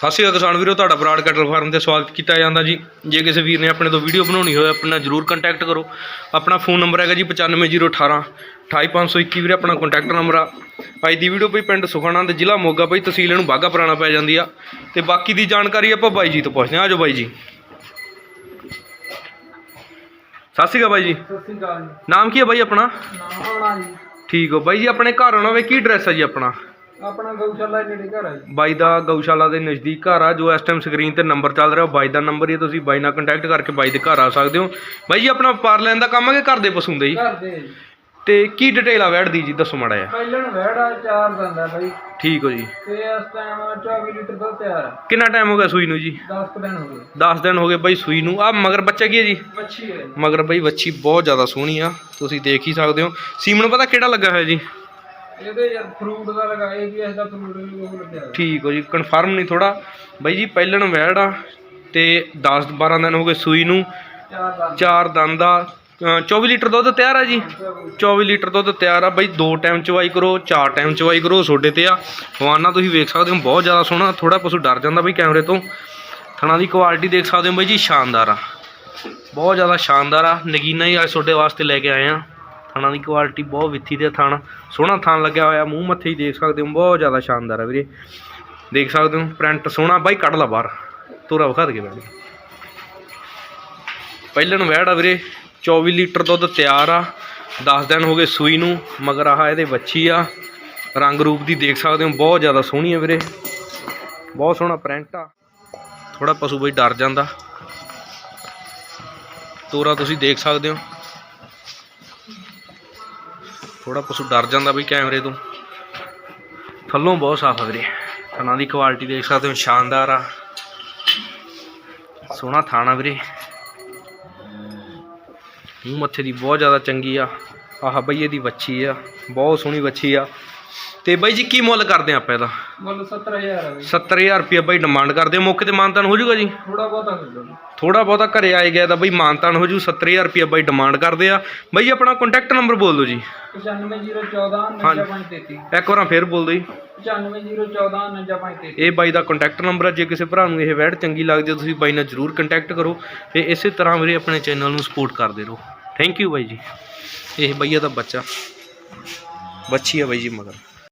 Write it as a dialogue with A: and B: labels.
A: ਸਤਿ ਸ਼੍ਰੀ ਅਕਾਲ ਕਿਸਾਨ ਵੀਰੋ ਤੁਹਾਡਾ ਬਰਾੜ ਕਟਲ ਫਾਰਮ ਤੇ ਸਵਾਗਤ ਕੀਤਾ ਜਾਂਦਾ ਜੀ। ਜੇ ਕਿਸੇ ਵੀਰ ਨੇ ਆਪਣੇ ਤੋਂ ਵੀਡੀਓ ਬਣਾਉਣੀ ਹੋਵੇ ਆਪਣਾ ਜਰੂਰ ਕੰਟੈਕਟ ਕਰੋ। ਆਪਣਾ ਫੋਨ ਨੰਬਰ ਹੈਗਾ ਜੀ 95018 28521 ਵੀਰੇ ਆਪਣਾ ਕੰਟੈਕਟ ਨੰਬਰ ਆ। ਅੱਜ ਦੀ ਵੀਡੀਓ ਬਈ ਪਿੰਡ ਸੁਖਾਣਾ ਤੇ ਜ਼ਿਲ੍ਹਾ ਮੋਗਾ ਬਈ ਤਹਿਸੀਲ ਨੂੰ ਬਾਗਾ ਪੁਰਾਣਾ ਪੈ ਜਾਂਦੀ ਆ। ਤੇ ਬਾਕੀ ਦੀ ਜਾਣਕਾਰੀ ਆਪਾਂ ਬਾਈ ਜੀ ਤੋਂ ਪੁੱਛਦੇ ਹਾਂ। ਆਜੋ ਬਾਈ ਜੀ। ਸਤਿ ਸ਼੍ਰੀ ਅਕਾਲ ਬਾਈ ਜੀ।
B: ਸਤਿ ਸ਼੍ਰੀ ਅਕਾਲ
A: ਨਾਮ ਕੀ ਹੈ ਬਾਈ ਆਪਣਾ?
B: ਨਾਮ ਹੋਣਾ ਜੀ।
A: ਠੀਕ ਹੋ। ਬਾਈ ਜੀ ਆਪਣੇ ਘਰ ਆਉਣਾ ਵੇ ਕੀ ਐਡਰੈਸ ਹੈ ਜੀ ਆਪਣਾ?
B: ਆਪਣਾ ਗਊਸ਼ਾਲਾ ਨੇੜੇ ਘਰ ਹੈ ਜੀ।
A: ਬਾਈ ਦਾ ਗਊਸ਼ਾਲਾ ਦੇ ਨਜ਼ਦੀਕ ਘਰ ਆ ਜੋ ਇਸ ਟਾਈਮ ਸਕਰੀਨ ਤੇ ਨੰਬਰ ਚੱਲ ਰਿਹਾ ਉਹ ਬਾਈ ਦਾ ਨੰਬਰ ਹੀ ਹੈ ਤੁਸੀਂ ਬਾਈ ਨਾਲ ਕੰਟੈਕਟ ਕਰਕੇ ਬਾਈ ਦੇ ਘਰ ਆ ਸਕਦੇ ਹੋ। ਬਾਈ ਜੀ ਆਪਣਾ ਪਾਰ ਲੈਣ ਦਾ ਕੰਮ ਹੈ ਕਿ ਘਰ ਦੇ ਪਸ਼ੂ ਹੁੰਦੇ ਜੀ?
B: ਘਰ ਦੇ। ਜੀ।
A: ਤੇ ਕੀ ਡਿਟੇਲ ਆ ਵੈੜ ਦੀ ਜੀ ਦੱਸੋ ਮਾੜਾ ਜਿਹਾ।
B: ਪਹਿਲਣ ਵਹਿੜਾ ਚਾਰ ਦੰਦਾ ਬਾਈ।
A: ਠੀਕ ਹੋ ਜੀ।
B: ਤੇ ਇਸ ਟਾਈਮ 24 ਲੀਟਰ ਦੁੱਧ ਤਿਆਰ ਹੈ
A: ਕਿੰਨਾ ਟਾਈਮ ਹੋ ਗਿਆ ਸੂਈ ਨੂੰ ਜੀ?
B: 10 ਕੁ ਦਿਨ ਹੋ ਗਏ।
A: 10 ਦਿਨ ਹੋ ਗਏ ਬਾਈ ਸੂਈ ਨੂੰ। ਆ ਮਗਰ ਬੱਚਾ ਕੀ ਹੈ ਜੀ?
B: ਮੱਛੀ ਹੈ
A: ਮਗਰ ਬਾਈ ਵੱਛੀ ਬਹੁਤ ਜ਼ਿਆਦਾ ਸੋਹਣੀ ਆ। ਤੁਸੀਂ ਦੇਖ ਹੀ ਸਕਦੇ ਹੋ। ਸੀਮਨ ਪਤਾ ਕਿਹੜਾ ਲੱਗਾ ਹੋਇਆ ਜੀ?
B: ਇਹਦੇ ਯਾਰ ਫਰੂਟ ਦਾ ਲਗਾ ਇਹ ਵੀ ਇਸ ਦਾ ਫਰੂਟ ਵੀ ਉਹ ਲੱਗਿਆ ਹੋਇਆ।
A: ਠੀਕ ਹੋ ਜੀ ਕਨਫਰਮ ਨਹੀਂ ਥੋੜਾ ਬਾਈ ਜੀ ਪਹਿਲਣ ਵੈੜ ਆ ਤੇ 10 12 ਦਿਨ ਹੋ ਗਏ ਸੂਈ ਨੂੰ।
B: ਚਾਰ ਦੰਦ।
A: ਚਾਰ ਦੰਦ ਆ ਅ, 24 ਲੀਟਰ ਦੁੱਧ ਤਿਆਰ ਆ ਜੀ? 24 ਲੀਟਰ। ਦੁੱਧ ਤਿਆਰ ਆ। ਬਾਈ ਦੋ ਟਾਈਮ ਚਵਾਈ ਕਰੋ ਚਾਰ ਟਾਈਮ ਚਵਾਈ ਕਰੋ ਛੋਡੇ ਤੇ ਆ। ਹਵਾਨਾ ਤੁਸੀਂ ਵੇਖ ਸਕਦੇ ਹੋ ਬਹੁਤ ਜ਼ਿਆਦਾ ਸੋਹਣਾ। ਥੋੜਾ ਪਸ਼ੂ ਡਰ ਜਾਂਦਾ ਬਈ ਕੈਮਰੇ ਤੋਂ। ਥਣਾ ਦੀ ਕੁਆਲਿਟੀ ਦੇਖ ਸਕਦੇ ਹੋ ਬਾਈ ਜੀ ਸ਼ਾਨਦਾਰ ਆ। ਬਹੁਤ ਜ਼ਿਆਦਾ ਸ਼ਾਨਦਾਰ ਆ। ਨਗੀਨਾ ਹੀ ਅੱਜ ਤੁਹਾਡੇ ਵਾਸਤੇ ਲੈ ਕੇ ਆਏ ਆ। ਥਾਣਾ ਦੀ ਕੁਆਲਿਟੀ ਬਹੁਤ ਵਿੱਥੀ ਤੇ ਥਾਣਾ। ਸੋਹਣਾ ਥਾਣ ਲੱਗਿਆ ਹੋਇਆ, ਮੂੰਹ ਮੱਥੇ ਹੀ ਦੇਖ ਸਕਦੇ ਹੋ, ਬਹੁਤ ਜ਼ਿਆਦਾ ਸ਼ਾਨਦਾਰ ਆ ਵੀਰੇ। ਦੇਖ ਸਕਦੇ ਹੋ ਪ੍ਰਿੰਟ ਸੋਹਣਾ, ਬਾਈ ਕੱਢ ਲਾ ਬਾਹਰ। ਤੋਰਾ ਵਿਖਾ ਦੇ ਬੈਠ ਪਹਿਲਣ ਵਹਿੜ ਆ ਵੀਰੇ 24 ਲੀਟਰ ਦੁੱਧ ਤਿਆਰ ਆ। 10 ਦਿਨ ਹੋ ਗਏ ਸੂਈ ਨੂੰ, ਮਗਰ ਆਹ ਇਹਦੇ ਵੱਛੀ ਆ। ਰੰਗ ਰੂਪ ਦੀ ਦੇਖ ਸਕਦੇ ਹੋ, ਬਹੁਤ ਜ਼ਿਆਦਾ ਸੋਹਣੀ ਆ ਵੀਰੇ। ਬਹੁਤ ਸੋਹਣਾ ਪ੍ਰਿੰਟ ਆ। ਥੋੜਾ ਪਸ਼ੂ ਬਈ ਡਰ ਜਾਂਦਾ। ਤੋਰਾ ਤੁਸੀਂ ਦੇਖ ਸਕਦੇ ਹੋ। ਥੋੜਾ ਪਸ਼ੂ ਡਰ ਜਾਂਦਾ ਬਈ ਕੈਮਰੇ ਤੋਂ। ਥੱਲੋਂ ਬਹੁਤ ਸਾਫ਼ ਆ ਵੀਰੇ। ਥਣਾ ਦੀ ਕੁਆਲਿਟੀ ਦੇਖ ਸਕਦੇ ਹੋ, ਸ਼ਾਨਦਾਰ ਆ। ਸੋਹਣਾ ਥਾਣਾ ਵੀਰੇ। ਮੂੰਹ ਮੱਥੇ ਦੀ ਬਹੁਤ ਜ਼ਿਆਦਾ ਚੰਗੀ ਆ। ਆਹ ਬਈ ਇਹਦੀ ਵੱਛੀ ਆ ਬਹੁਤ ਸੋਹਣੀ ਵੱਛੀ ਆ। ਤੇ ਬਾਈ ਜੀ ਕੀ ਮੁੱਲ ਕਰਦੇ ਆ ਆਪਾਂ ਇਹਦਾ?
B: ਮੁੱਲ 70000 ਹੈ ਬਾਈ।
A: 70000 ਰੁਪਏ ਬਾਈ ਡਿਮਾਂਡ ਕਰਦੇ ਆ ਮੌਕੇ ਤੇ ਮਾਨਤਾਨ ਹੋ ਜਾਊਗਾ ਜੀ?
B: ਥੋੜਾ ਬਹੁਤਾ ਲਓ
A: ਥੋੜਾ ਬਹੁਤਾ ਘਰੇ ਆਏ ਗਿਆ ਤਾਂ ਬਾਈ ਮਾਨਤਾਨ ਹੋ ਜੂ 70000 ਰੁਪਏ ਬਾਈ ਡਿਮਾਂਡ ਕਰਦੇ ਆ। ਬਾਈ ਆਪਣਾ ਕੰਟੈਕਟ ਨੰਬਰ ਬੋਲ ਦਿਓ ਜੀ।
B: 95014
A: ਹਾਂਜੀ।
B: 9533
A: ਇੱਕ ਵਾਰਾਂ ਫੇਰ ਬੋਲ ਦਿਓ ਜੀ।
B: 95014 9533
A: ਇਹ ਬਾਈ ਦਾ ਕੰਟੈਕਟ ਨੰਬਰ ਆ। ਜੇ ਕਿਸੇ ਭਰਾ ਨੂੰ ਇਹ ਵੈਡ ਚੰਗੀ ਲੱਗਦੀ ਆ ਤੁਸੀਂ ਬਾਈ ਨਾਲ ਜਰੂਰ ਕੰਟੈਕਟ ਕਰੋ। ਤੇ ਇਸੇ ਤਰ੍ਹਾਂ ਵੀਰੇ ਆਪਣੇ ਚੈਨਲ ਨੂੰ ਸਪੋਰਟ ਕਰਦੇ ਰਹੋ। ਥੈਂਕ ਯੂ ਬਾਈ ਜੀ। ਇਹ ਬਈਆ ਦਾ ਬੱਚਾ। ਬੱਚੀ ਆ ਬਾਈ ਜੀ ਮਗਰ।